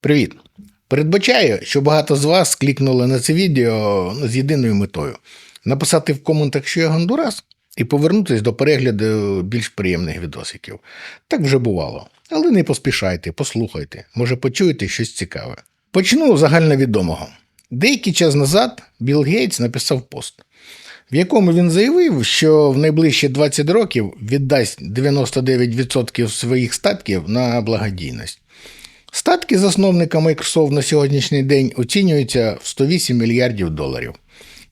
Привіт! Передбачаю, що багато з вас клікнули на це відео ну, з єдиною метою написати в коментах, що я Гондурас, і повернутися до перегляду більш приємних відосиків. Так вже бувало. Але не поспішайте, послухайте, може почуєте щось цікаве. Почну з загальновідомого. Деякий час назад Білл Гейтс написав пост, в якому він заявив, що в найближчі 20 років віддасть 99% своїх статків на благодійність. Статки засновника Microsoft на сьогоднішній день оцінюються в 108 мільярдів доларів.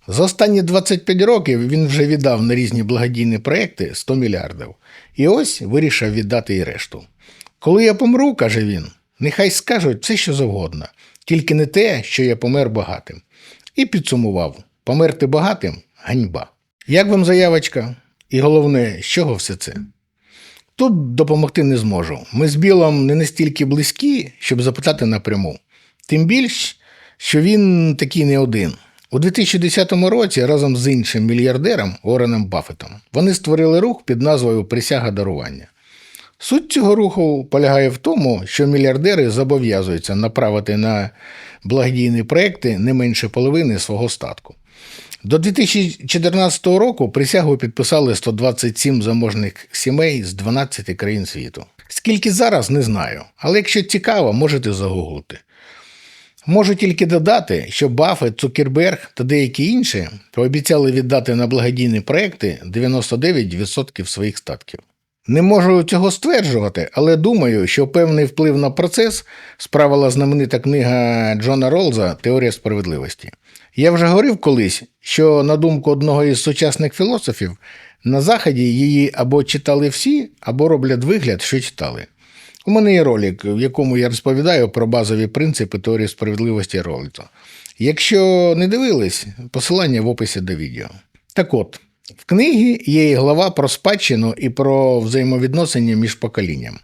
За останні 25 років він вже віддав на різні благодійні проекти 100 мільярдів. І ось вирішив віддати і решту. Коли я помру, каже він, нехай скажуть все, що завгодно, тільки не те, що я помер багатим. І підсумував: померти багатим ганьба. Як вам заявочка? І головне, з чого все це? Тут допомогти не зможу. Ми з Білом не настільки близькі, щоб запитати напряму. Тим більш, що він такий не один. У 2010 році разом з іншим мільярдером Уореном Баффетом вони створили рух під назвою Присяга дарування. Суть цього руху полягає в тому, що мільярдери зобов'язуються направити на благодійні проекти не менше половини свого статку. До 2014 року присягу підписали 127 заможних сімей з 12 країн світу. Скільки зараз, не знаю, але якщо цікаво, можете загуглити. Можу тільки додати, що Баффет, Цукерберг та деякі інші пообіцяли віддати на благодійні проекти 99% своїх статків. Не можу цього стверджувати, але думаю, що певний вплив на процес справила знаменита книга Джона Ролза Теорія справедливості. Я вже говорив колись, що, на думку одного із сучасних філософів, на Заході її або читали всі, або роблять вигляд, що читали. У мене є ролик, в якому я розповідаю про базові принципи теорії справедливості Ролза. Якщо не дивились, посилання в описі до відео. Так от, в книгі є і глава про спадщину і про взаємовідносини між поколінням.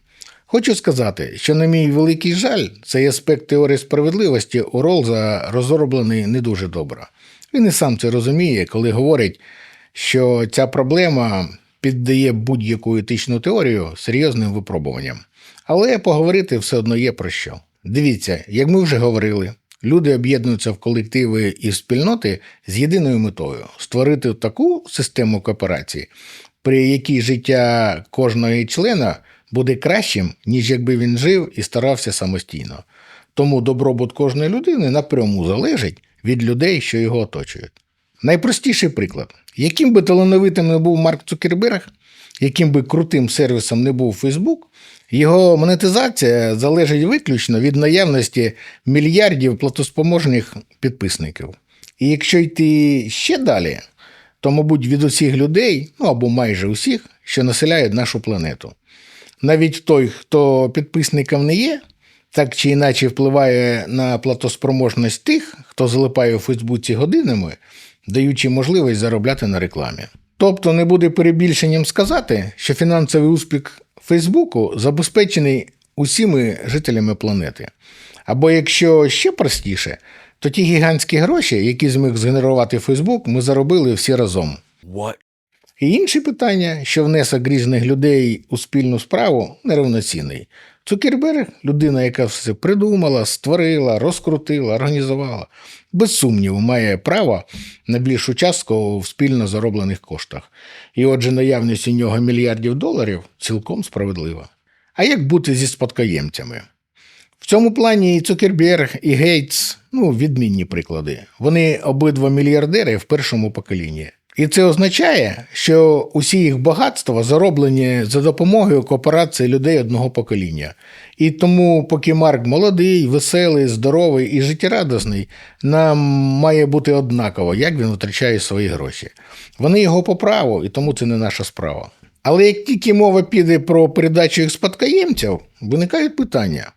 Хочу сказати, що, на мій великий жаль, цей аспект теорії справедливості у Ролза розроблений не дуже добре. Він і сам це розуміє, коли говорить, що ця проблема піддає будь-яку етичну теорію серйозним випробуванням. Але поговорити все одно є про що. Дивіться, як ми вже говорили, люди об'єднуються в колективи і спільноти з єдиною метою створити таку систему кооперації, при якій життя кожного члена буде кращим, ніж якби він жив і старався самостійно. Тому добробут кожної людини напряму залежить від людей, що його оточують. Найпростіший приклад: яким би талановитим не був Марк Цукерберг, яким би крутим сервісом не був Фейсбук, його монетизація залежить виключно від наявності мільярдів платоспроможних підписників. І якщо йти ще далі, то, мабуть, від усіх людей, ну або майже усіх, що населяють нашу планету. Навіть той, хто підписником не є, так чи іначе впливає на платоспроможність тих, хто залипає у Фейсбуці годинами, даючи можливість заробляти на рекламі. Тобто не буде перебільшенням сказати, що фінансовий успіх Фейсбуку забезпечений усіми жителями планети. Або якщо ще простіше, то ті гігантські гроші, які зміг згенерувати Фейсбук, ми заробили всі разом. What? І інші питання, що внесок різних людей у спільну справу, нерівноцінний. Цукерберг людина, яка все придумала, створила, розкрутила, організувала, без сумніву, має право на більшу частку в спільно зароблених коштах. І отже, наявність у нього мільярдів доларів цілком справедлива. А як бути зі спадкоємцями? В цьому плані і Цукерберг, і Гейтс ну, відмінні приклади. Вони обидва мільярдери в першому поколінні. І це означає, що усі їх багатства зароблені за допомогою кооперації людей одного покоління. І тому, поки Марк молодий, веселий, здоровий і життєрадісний, нам має бути однаково, як він витрачає свої гроші. Вони його по праву, і тому це не наша справа. Але як тільки мова піде про передачу їх спадкоємців, виникають питання.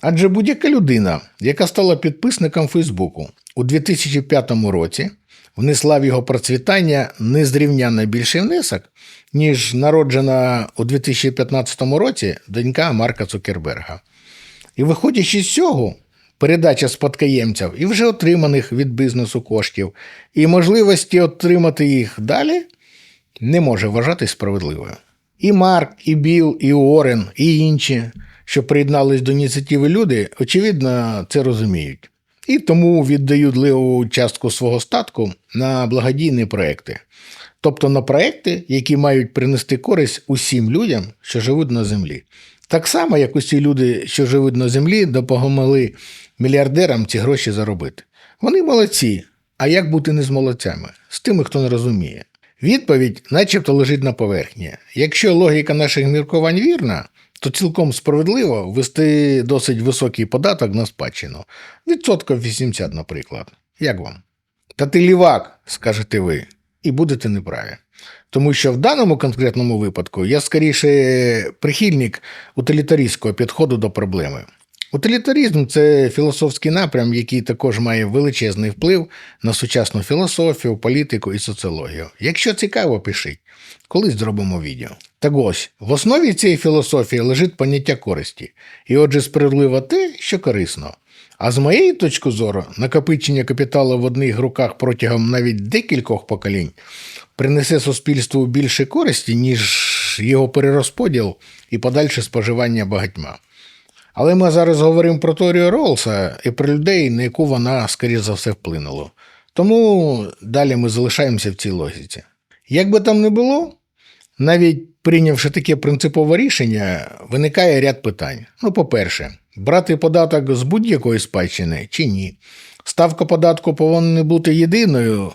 Адже будь-яка людина, яка стала підписником Фейсбуку у 2005 році, внесла в його процвітання незрівнянно більший внесок, ніж народжена у 2015 році донька Марка Цукерберга. І виходячи з цього, передача спадкоємців і вже отриманих від бізнесу коштів, і можливості отримати їх далі не може вважатись справедливою. І Марк, і Білл, і Уоррен, і інші що приєднались до ініціативи люди, очевидно, це розуміють. І тому віддають леву частку свого статку на благодійні проекти. Тобто на проекти, які мають принести користь усім людям, що живуть на землі. Так само, як усі люди, що живуть на землі, допомогли мільярдерам ці гроші заробити. Вони молодці. А як бути не з молодцями? З тими, хто не розуміє. Відповідь начебто лежить на поверхні. Якщо логіка наших міркувань вірна, то цілком справедливо ввести досить високий податок на спадщину. Відсотків 80, наприклад. Як вам? Та ти лівак, скажете ви, і будете неправі. Тому що в даному конкретному випадку я скоріше прихильник утилітарійського підходу до проблеми. Утилітарізм це філософський напрям, який також має величезний вплив на сучасну філософію, політику і соціологію. Якщо цікаво, пишіть. Колись зробимо відео. Так ось, в основі цієї філософії лежить поняття користі. І отже, справедливо те, що корисно. А з моєї точки зору, накопичення капіталу в одних руках протягом навіть декількох поколінь принесе суспільству більше користі, ніж його перерозподіл і подальше споживання багатьма. Але ми зараз говоримо про теорію Ролса і про людей, на яку вона, скоріш за все, вплинула. Тому далі ми залишаємося в цій логіці. Як би там не було, навіть прийнявши таке принципове рішення, виникає ряд питань. Ну, по-перше, брати податок з будь-якої спадщини чи ні. Ставка податку повинна бути єдиною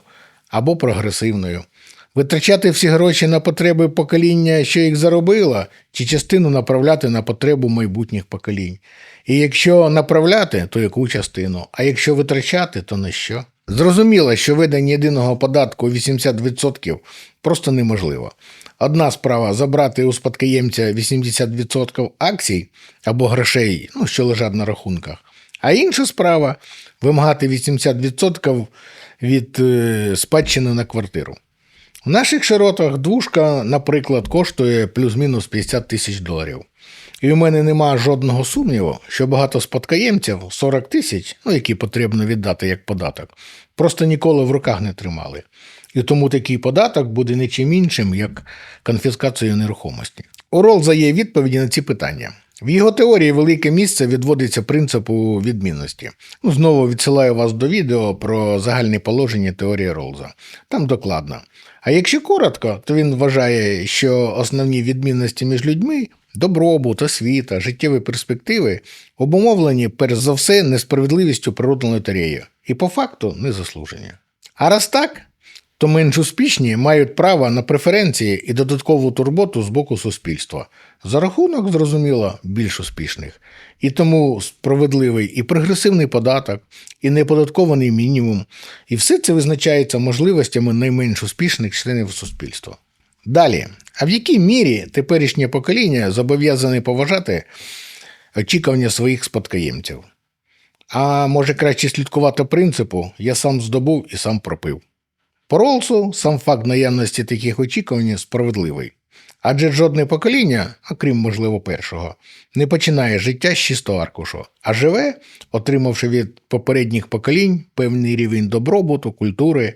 або прогресивною. Витрачати всі гроші на потреби покоління, що їх заробило, чи частину направляти на потребу майбутніх поколінь. І якщо направляти, то яку частину, а якщо витрачати, то на що? Зрозуміло, що видання єдиного податку 80% просто неможливо. Одна справа забрати у спадкоємця 80% акцій або грошей, ну, що лежать на рахунках, а інша справа вимагати 80% від е, спадщини на квартиру. В наших широтах двушка, наприклад, коштує плюс-мінус 50 тисяч доларів. І у мене нема жодного сумніву, що багато спадкоємців 40 тисяч, ну які потрібно віддати як податок, просто ніколи в руках не тримали. І тому такий податок буде нічим іншим, як конфіскацією нерухомості. У Ролза є відповіді на ці питання. В його теорії велике місце відводиться принципу відмінності. Ну, знову відсилаю вас до відео про загальні положення теорії Ролза. Там докладно. А якщо коротко, то він вважає, що основні відмінності між людьми добробут, освіта, життєві перспективи обумовлені перш за все несправедливістю природної лотереї і по факту незаслужені. А раз так, то менш успішні мають право на преференції і додаткову турботу з боку суспільства. За рахунок, зрозуміло, більш успішних. І тому справедливий і прогресивний податок, і неподаткований мінімум, і все це визначається можливостями найменш успішних членів суспільства. Далі, а в якій мірі теперішнє покоління зобов'язане поважати очікування своїх спадкоємців? А може краще слідкувати принципу я сам здобув і сам пропив. По Ролсу сам факт наявності таких очікувань справедливий. Адже жодне покоління, окрім, можливо, першого, не починає життя з чистого аркушу, а живе, отримавши від попередніх поколінь певний рівень добробуту, культури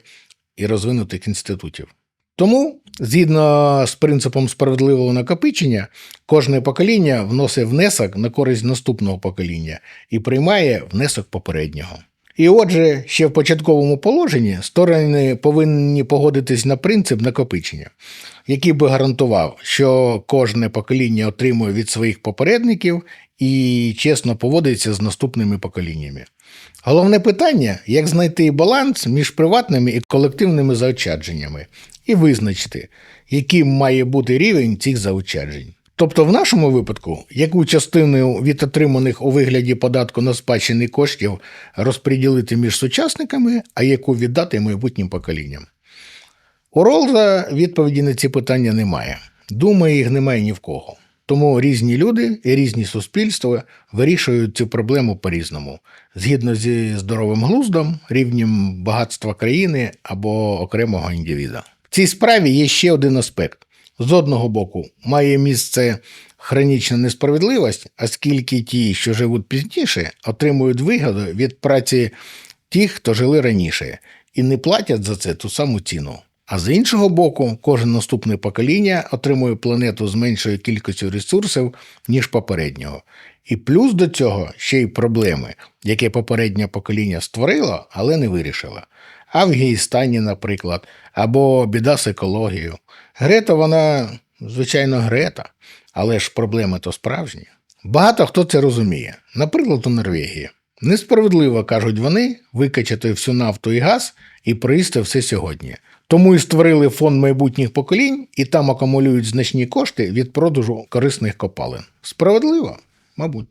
і розвинутих інститутів. Тому, згідно з принципом справедливого накопичення, кожне покоління вносить внесок на користь наступного покоління і приймає внесок попереднього. І отже, ще в початковому положенні сторони повинні погодитись на принцип накопичення, який би гарантував, що кожне покоління отримує від своїх попередників і чесно поводиться з наступними поколіннями. Головне питання як знайти баланс між приватними і колективними заощадженнями і визначити, яким має бути рівень цих заощаджень. Тобто, в нашому випадку, яку частину від отриманих у вигляді податку на спадщини коштів розподілити між сучасниками, а яку віддати майбутнім поколінням. У Ролза відповіді на ці питання немає. Думаю, їх немає ні в кого. Тому різні люди і різні суспільства вирішують цю проблему по-різному, згідно зі здоровим глуздом, рівнем багатства країни або окремого індивіда. В цій справі є ще один аспект. З одного боку, має місце хронічна несправедливість, оскільки ті, що живуть пізніше, отримують вигоду від праці тих, хто жили раніше, і не платять за це ту саму ціну. А з іншого боку, кожне наступне покоління отримує планету з меншою кількістю ресурсів, ніж попереднього. І плюс до цього ще й проблеми, які попереднє покоління створило, але не вирішило. Афганістані, наприклад, або біда з екологією. Грета, вона, звичайно, Грета, але ж проблеми то справжні. Багато хто це розуміє. Наприклад, у Норвегії. Несправедливо, кажуть вони, викачати всю нафту і газ і проїсти все сьогодні. Тому і створили фонд майбутніх поколінь, і там акумулюють значні кошти від продажу корисних копалин. Справедливо? Мабуть.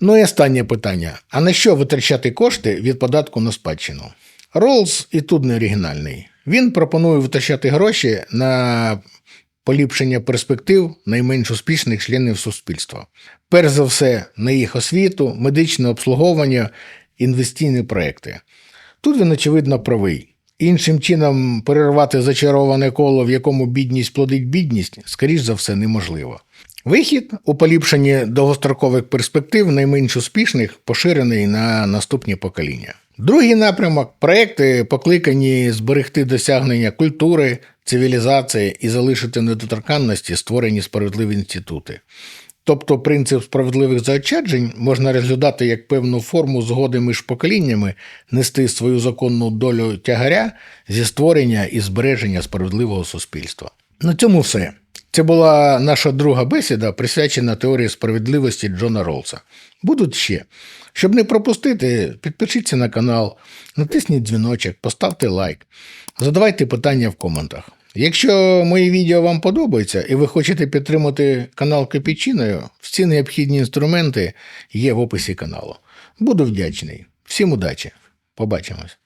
Ну і останнє питання: а на що витрачати кошти від податку на спадщину? Роллс і тут не оригінальний. Він пропонує витрачати гроші на поліпшення перспектив найменш успішних членів суспільства. Перш за все, на їх освіту, медичне обслуговування, інвестиційні проекти. Тут він, очевидно, правий. Іншим чином перервати зачароване коло, в якому бідність плодить бідність, скоріш за все, неможливо. Вихід у поліпшенні довгострокових перспектив найменш успішних поширений на наступні покоління. Другий напрямок проекти покликані зберегти досягнення культури, цивілізації і залишити недоторканності створені справедливі інститути. Тобто принцип справедливих заощаджень можна розглядати як певну форму згоди між поколіннями нести свою законну долю тягаря зі створення і збереження справедливого суспільства. На цьому все. Це була наша друга бесіда, присвячена теорії справедливості Джона Ролса. Будуть ще. Щоб не пропустити, підпишіться на канал, натисніть дзвіночок, поставте лайк, задавайте питання в коментах. Якщо мої відео вам подобаються і ви хочете підтримати канал Капічиною, всі необхідні інструменти є в описі каналу. Буду вдячний. Всім удачі. Побачимось.